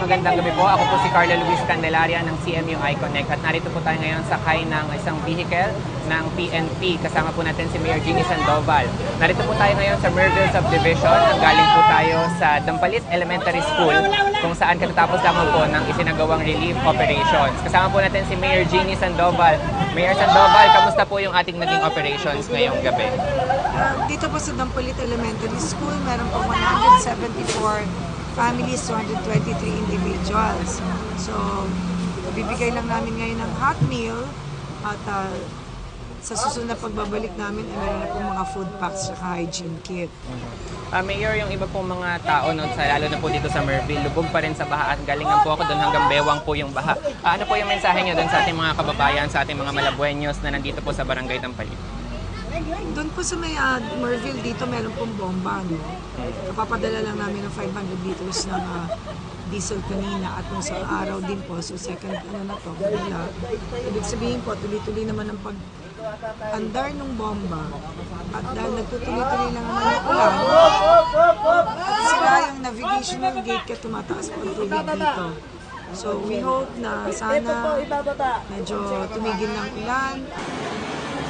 magandang gabi po. Ako po si Carla Luis Candelaria ng CMU iConnect at narito po tayo ngayon sakay ng isang vehicle ng PNP. Kasama po natin si Mayor Jeannie Sandoval. Narito po tayo ngayon sa Merville Subdivision. Galing po tayo sa Dampalit Elementary School kung saan katatapos lamang po ng isinagawang relief operations. Kasama po natin si Mayor Jeannie Sandoval. Mayor Sandoval, kamusta po yung ating naging operations ngayong gabi? Uh, dito po sa Dampalit Elementary School, meron po 174 families, 223 individuals. So, bibigay lang namin ngayon ng hot meal at uh, sa susunod na pagbabalik namin, eh, meron na po mga food packs at hygiene kit. Ah, Mayor, yung iba pong mga tao, no, sa, lalo na po dito sa Merville, lubog pa rin sa baha at galingan po ako doon hanggang bewang po yung baha. Ah, ano po yung mensahe niyo doon sa ating mga kababayan, sa ating mga malabuenyos na nandito po sa Barangay Dampalit? Doon po sa may uh, Merville dito, meron pong bomba. No? Napapadala lang namin ng 500 liters ng ah, diesel kanina at nung sa araw din po, so second ano na to, wala. Ibig sabihin po, tuloy-tuloy naman ang pag andar ng bomba at dahil nagtutuloy-tuloy lang naman yung ulan at sila yung navigational gate kaya tumataas po ang tubig dito. So we hope na sana medyo tumigil ng ulan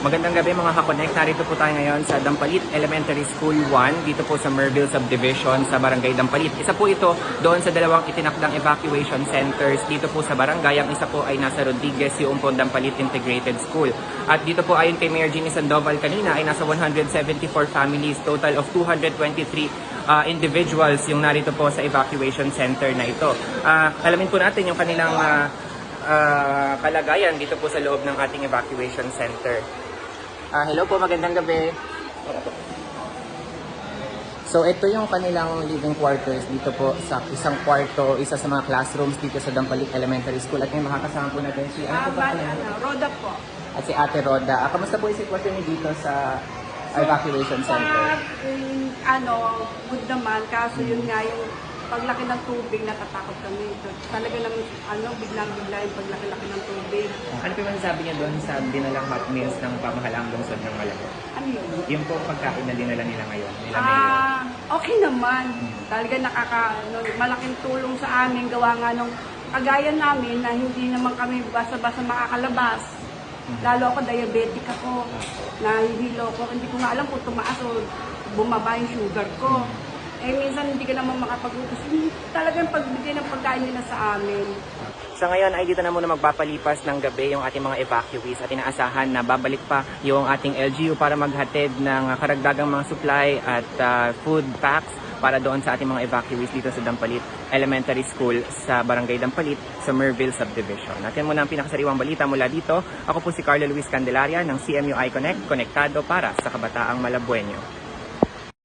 Magandang gabi mga kakonect. Narito po tayo ngayon sa Dampalit Elementary School 1, dito po sa Merville Subdivision sa Barangay Dampalit. Isa po ito doon sa dalawang itinakdang evacuation centers dito po sa barangay. Ang isa po ay nasa Rodriguez, yung po Dampalit Integrated School. At dito po ayon kay Mayor Jeannie Sandoval kanina ay nasa 174 families, total of 223 uh, individuals yung narito po sa evacuation center na ito. Ah, alamin po natin yung kanilang ah, ah, kalagayan dito po sa loob ng ating evacuation center. Ah, hello po, magandang gabi. So ito yung kanilang living quarters dito po sa isang kwarto, isa sa mga classrooms dito sa Dampalik Elementary School. At ngayon makakasama po natin si ano po ba po yan? Roda po. At si Ate Roda. Ah, kamusta po yung sitwasyon niyo dito sa evacuation center? Mm, ano, good naman. Kaso yun nga, yung paglaki ng tubig, natatakot kami. So, talaga lang, ano, biglang-bigla yung paglaki-laki ng tubig. Ano po yung masasabi niyo doon sa dinalang hot meals ng pamahalaang lungsod ng Malabo? Ano yun? Yung po pagkain na dinala nila ngayon, nila. Ah, okay naman. Talaga nakaka, ano, malaking tulong sa amin. Gawa nga nung kagaya namin na hindi naman kami basta-basta makakalabas. Lalo ako, diabetic ako. Nahihilo ko. Hindi ko nga alam kung tumaas o bumaba yung sugar ko. Eh, minsan hindi ka naman makapag-utos. Talagang pagbigay ng pagkain nila sa amin. Sa ngayon ay dito na muna magpapalipas ng gabi yung ating mga evacuees at inaasahan na babalik pa yung ating LGU para maghatid ng karagdagang mga supply at ah, food packs para doon sa ating mga evacuees dito sa Dampalit Elementary School sa Barangay Dampalit sa Merville Subdivision. Natin muna ang pinakasariwang balita mula dito. Ako po si Carlo Luis Candelaria ng CMU iConnect, konektado para sa kabataang Malabueño.